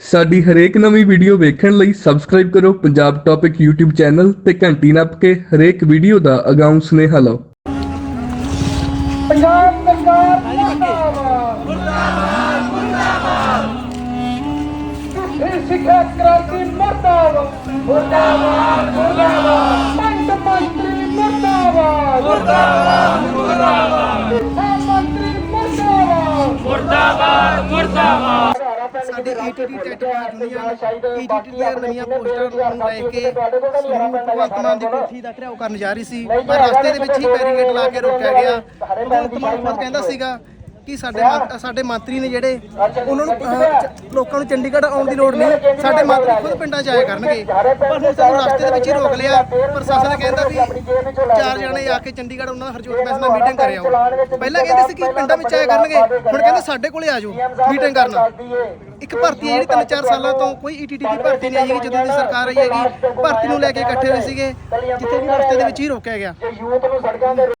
ਸਾਡੀ ਹਰੇਕ ਨਵੀਂ ਵੀਡੀਓ ਵੇਖਣ ਲਈ ਸਬਸਕ੍ਰਾਈਬ ਕਰੋ ਪੰਜਾਬ ਟੌਪਿਕ YouTube ਚੈਨਲ ਤੇ ਘੰਟੀ ਨੱਪ ਕੇ ਹਰੇਕ ਵੀਡੀਓ ਦਾ ਅਗਾਊਂ ਸੁਨੇਹਾ ਲਓ। ਪੰਜਾਬ ਸਰਕਾਰ ਮੁਰਦਾਬਾਦ। ਮੁਰਦਾਬਾਦ ਮੁਰਦਾਬਾਦ। ਸਿੱਖਿਆ ਕ੍ਰਾਂਤੀ ਮੁਰਦਾਬਾਦ। ਮੁਰਦਾਬਾਦ ਮੁਰਦਾਬਾਦ। ਪੰਡ ਮੰਤਰੀ ਮੁਰਦਾਬਾਦ। ਮੁਰਦਾਬਾਦ ਮੁਰਦਾਬਾਦ। ਸਾਡੇ ਈਟੀਟੀ ਟੈਟ ਯੂਨੀਅਨ ਈਟੀਟੀ ਦੀਆਂ ਨਵੀਆਂ ਪੋਸਟਰਾਂ ਨੂੰ ਲੈ ਕੇ ਭਗਵੰਤ ਮਾਨ ਦੀ ਕੋਠੀ ਦਾ ਘਿਰਾਓ ਕਰਨ ਜਾ ਰਹੀ ਸੀ। ਪਰ ਰਸਤੇ ਦੇ ਵਿੱਚ ਹੀ ਬੈਰੀਕੇਡ ਲਾ ਕੇ ਰੋਕਿਆ ਗਿਆ। ਭਗਵੰਤ ਮਾਨ ਖੁਦ ਕਹਿੰਦਾ ਸੀਗਾ ਕਿ ਸਾਡੇ ਮੰ- ਸਾਡੇ ਮੰਤਰੀ ਨੇ ਜਿਹੜੇ ਉਹਨਾਂ ਨੂੰ ਅਹ, ਚ- ਲੋਕਾਂ ਨੂੰ ਚੰਡੀਗੜ੍ਹ ਆਉਣ ਦੀ ਲੋੜ ਨਹੀਂ ਸਾਡੇ ਮੰਤਰੀ ਖੁਦ ਪਿੰਡਾਂ 'ਚ ਆਇਆ ਕਰਨਗੇ। ਪਰ ਹੁਣ ਸਾਨੂੰ ਰਸਤੇ ਦੇ ਵਿੱਚ ਹੀ ਰੋਕ ਲਿਆ। ਪ੍ਰਸ਼ਾਸਨ ਕਹਿੰਦਾ ਵੀ ਚਾਰ ਜਣੇ ਆ ਕੇ ਚੰਡੀਗੜ੍ਹ ਉਹਨਾਂ ਦਾ ਹਰਜੋਤ ਮੈਸ ਨਾਲ ਮੀਟਿੰਗ ਕਰਿਆ ਉਹ ਪਹਿਲਾਂ ਕਹਿੰਦੇ ਸੀ ਕਿ ਪਿੰਡਾਂ ਵਿੱਚ ਆਇਆ ਕਰਨਗੇ। ਹੁਣ ਕਹਿੰਦੇ ਸਾਡੇ ਕੋਲੇ ਆ ਜਾਓ ਮੀਟਿੰਗ ਕਰਨ। ਇੱਕ ਭਰਤੀ ਹੈ ਜਿਹੜੀ ਤਿੰਨ ਚਾਰ ਸਾਲਾਂ ਤੋਂ ਕੋਈ ਈਟੀਟੀ ਦੀ ਭਰਤੀ ਨਹੀਂ ਆਈ ਹੈਗੀ ਜਦੋਂ ਦੀ ਸਰਕਾਰ ਆਈ ਹੈਗੀ ਭਰਤੀ ਨੂੰ ਲੈ ਕੇ ਇਕੱਠੇ ਹੋਏ ਸੀਗੇ ਜਿੱਥੇ ਵੀ ਰਸਤੇ ਦੇ ਵਿੱਚ ਹੀ ਰੋਕਿਆ ਗਿਆ।